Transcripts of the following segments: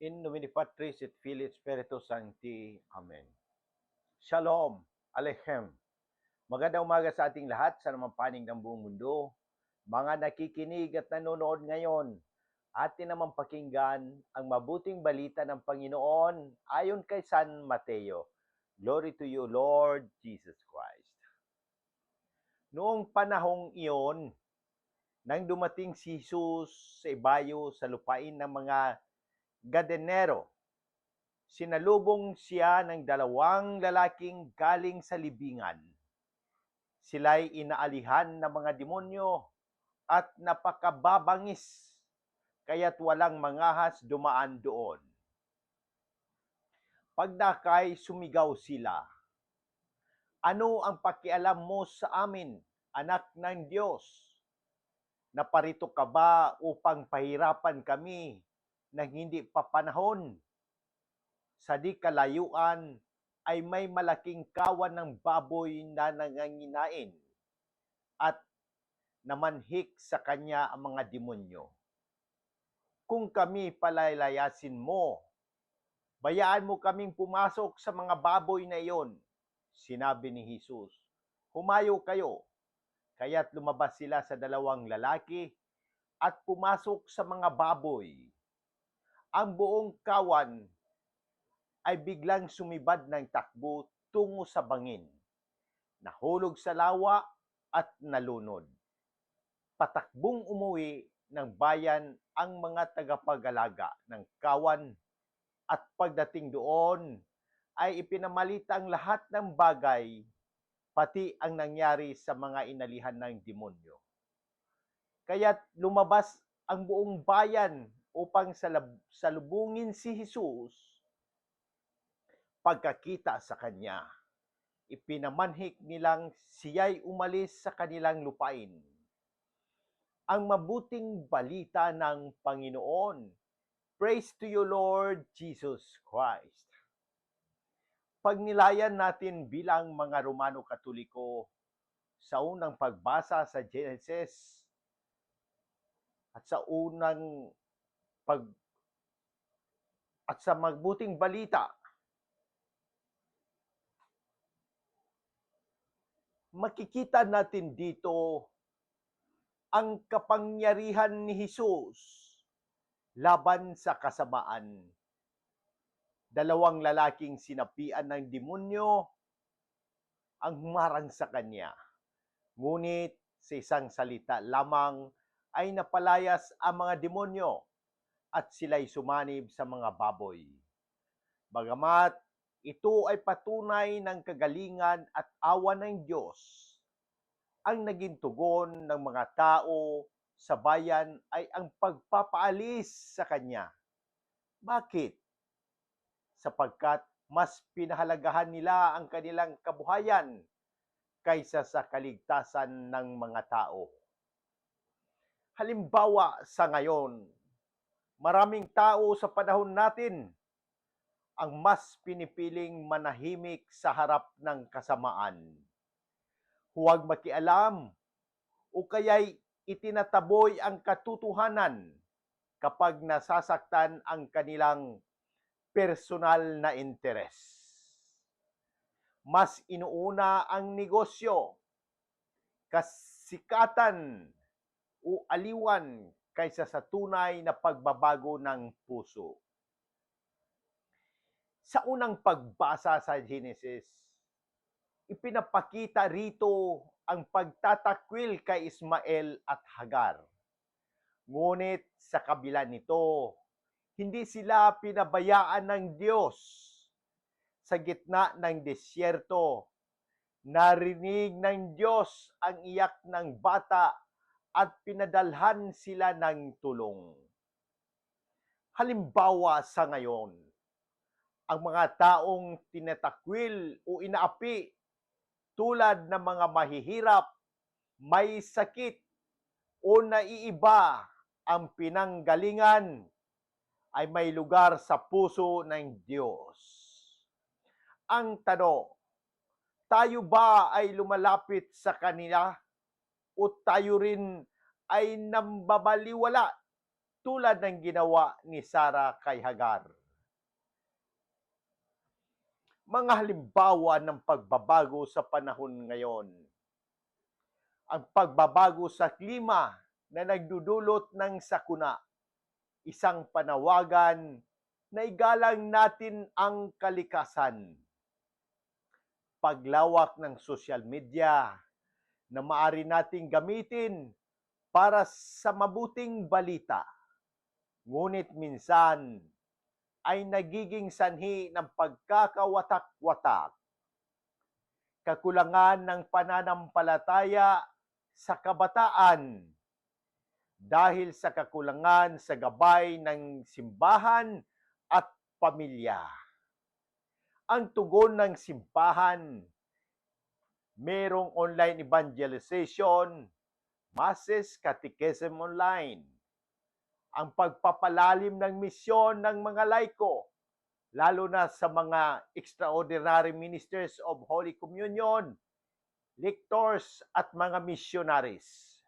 In nomine Patris et Filii Spiritus Sancti. Amen. Shalom. Aleichem. Magandang umaga sa ating lahat sa namang panig ng buong mundo. Mga nakikinig at nanonood ngayon, atin naman pakinggan ang mabuting balita ng Panginoon ayon kay San Mateo. Glory to you, Lord Jesus Christ. Noong panahong iyon, nang dumating si Jesus sa ibayo sa lupain ng mga Gadenero, sinalubong siya ng dalawang lalaking galing sa libingan. Sila'y inaalihan ng mga demonyo at napakababangis, kaya't walang mangahas dumaan doon. Pagdakay, sumigaw sila. Ano ang pakialam mo sa amin, anak ng Diyos? Naparito ka ba upang pahirapan kami ng hindi papanahon? Sa di kalayuan ay may malaking kawan ng baboy na nanganginain at namanhik sa kanya ang mga demonyo. Kung kami palalayasin mo, bayaan mo kaming pumasok sa mga baboy na iyon, sinabi ni Jesus. Humayo kayo. Kaya't lumabas sila sa dalawang lalaki at pumasok sa mga baboy. Ang buong kawan ay biglang sumibad ng takbo tungo sa bangin. Nahulog sa lawa at nalunod. Patakbong umuwi ng bayan ang mga tagapag-alaga ng kawan at pagdating doon ay ipinamalita ang lahat ng bagay pati ang nangyari sa mga inalihan ng demonyo. Kaya't lumabas ang buong bayan upang salab- salubungin si Jesus pagkakita sa kanya. Ipinamanhik nilang siya'y umalis sa kanilang lupain. Ang mabuting balita ng Panginoon. Praise to you, Lord Jesus Christ. Pagnilayan natin bilang mga Romano Katoliko sa unang pagbasa sa Genesis at sa unang pag at sa magbuting balita makikita natin dito ang kapangyarihan ni Jesus laban sa kasamaan. Dalawang lalaking sinapian ng demonyo ang humarang sa kanya. Ngunit sa isang salita lamang ay napalayas ang mga demonyo at sila'y sumanib sa mga baboy. Bagamat ito ay patunay ng kagalingan at awa ng Diyos, ang naging tugon ng mga tao sa bayan ay ang pagpapaalis sa Kanya. Bakit? Sapagkat mas pinahalagahan nila ang kanilang kabuhayan kaysa sa kaligtasan ng mga tao. Halimbawa sa ngayon, maraming tao sa panahon natin ang mas pinipiling manahimik sa harap ng kasamaan. Huwag makialam o kaya'y itinataboy ang katotohanan kapag nasasaktan ang kanilang personal na interes. Mas inuuna ang negosyo, kasikatan o aliwan kaysa sa tunay na pagbabago ng puso. Sa unang pagbasa sa Genesis, ipinapakita rito ang pagtatakwil kay Ismael at Hagar. Ngunit sa kabila nito, hindi sila pinabayaan ng Diyos. Sa gitna ng disyerto, narinig ng Diyos ang iyak ng bata at pinadalhan sila ng tulong. Halimbawa sa ngayon, ang mga taong tinatakwil o inaapi tulad ng mga mahihirap, may sakit o naiiba ang pinanggalingan ay may lugar sa puso ng Diyos. Ang tanong, tayo ba ay lumalapit sa kanila o tayo rin ay nambabaliwala tulad ng ginawa ni Sarah kay Hagar. Mga halimbawa ng pagbabago sa panahon ngayon. Ang pagbabago sa klima na nagdudulot ng sakuna. Isang panawagan na igalang natin ang kalikasan. Paglawak ng social media na maari nating gamitin para sa mabuting balita. Ngunit minsan ay nagiging sanhi ng pagkakawatak-watak. Kakulangan ng pananampalataya sa kabataan dahil sa kakulangan sa gabay ng simbahan at pamilya. Ang tugon ng simbahan, merong online evangelization, masses, catechism online, ang pagpapalalim ng misyon ng mga laiko, lalo na sa mga extraordinary ministers of Holy Communion, lectors at mga missionaries.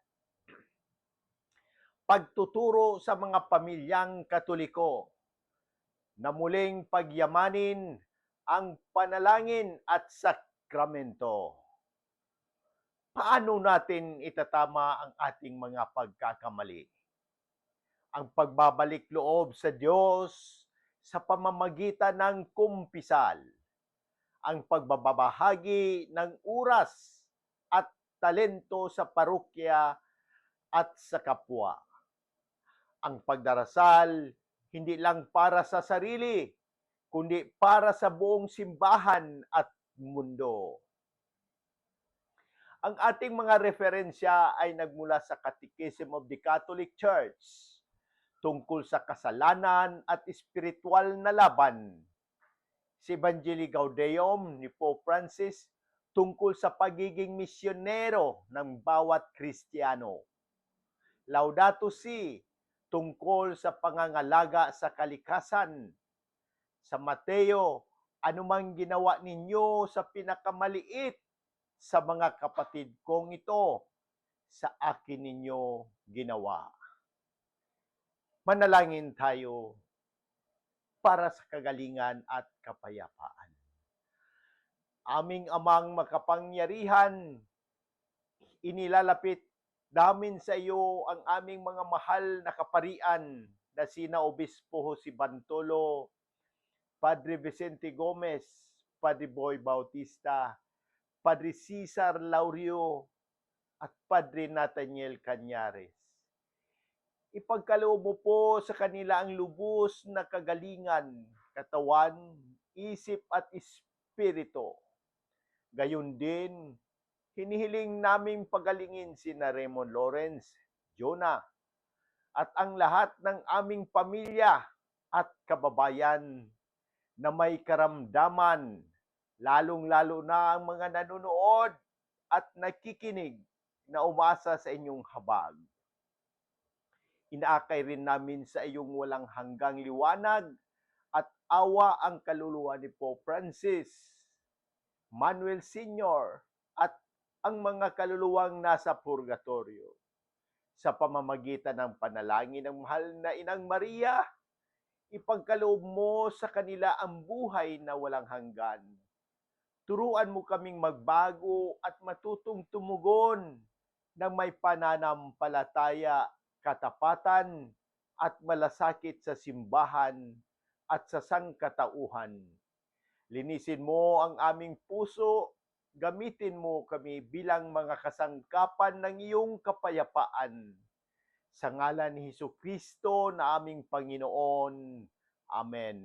Pagtuturo sa mga pamilyang katoliko na muling pagyamanin ang panalangin at sakramento. Paano natin itatama ang ating mga pagkakamali? Ang pagbabalik loob sa Diyos sa pamamagitan ng kumpisal, ang pagbabahagi ng oras at talento sa parokya at sa kapwa. Ang pagdarasal hindi lang para sa sarili, kundi para sa buong simbahan at mundo. Ang ating mga referensya ay nagmula sa Catechism of the Catholic Church tungkol sa kasalanan at espiritual na laban. Si Evangelii Gaudium ni Pope Francis tungkol sa pagiging misyonero ng bawat Kristiyano. Laudato Si tungkol sa pangangalaga sa kalikasan. Sa Mateo, anumang ginawa ninyo sa pinakamaliit sa mga kapatid kong ito, sa akin ninyo ginawa. Manalangin tayo para sa kagalingan at kapayapaan. Aming amang makapangyarihan, inilalapit namin sa iyo ang aming mga mahal na kaparian na sina Obispo si Bantolo, Padre Vicente Gomez, Padre Boy Bautista, Padre Cesar Laurio, at Padre Nathaniel Cañares. Ipagkaloob mo po sa kanila ang lubos na kagalingan, katawan, isip at espiritu. Gayon din, hinihiling naming pagalingin si na Raymond Lawrence, Jonah, at ang lahat ng aming pamilya at kababayan na may karamdaman, lalong-lalo na ang mga nanonood at nakikinig na umasa sa inyong habag. Inaakay rin namin sa iyong walang hanggang liwanag at awa ang kaluluwa ni Pope Francis, Manuel Sr. at ang mga kaluluwang nasa purgatorio. Sa pamamagitan ng panalangin ng mahal na Inang Maria, ipagkaloob mo sa kanila ang buhay na walang hanggan. Turuan mo kaming magbago at matutong tumugon ng may pananampalataya, katapatan, at malasakit sa simbahan at sa sangkatauhan. Linisin mo ang aming puso, gamitin mo kami bilang mga kasangkapan ng iyong kapayapaan. Sa ngalan ni Hesus Kristo na aming Panginoon. Amen.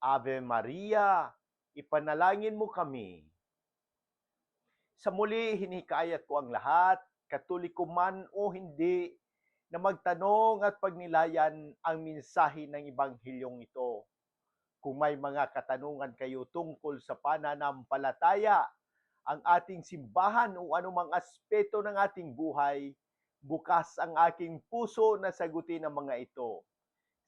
Ave Maria, ipanalangin mo kami. Sa muli, hinikayat ko ang lahat, katoliko man o hindi, na magtanong at pagnilayan ang mensahe ng Ebanghilyong ito. Kung may mga katanungan kayo tungkol sa pananampalataya, ang ating simbahan o anumang aspeto ng ating buhay, bukas ang aking puso na sagutin ang mga ito.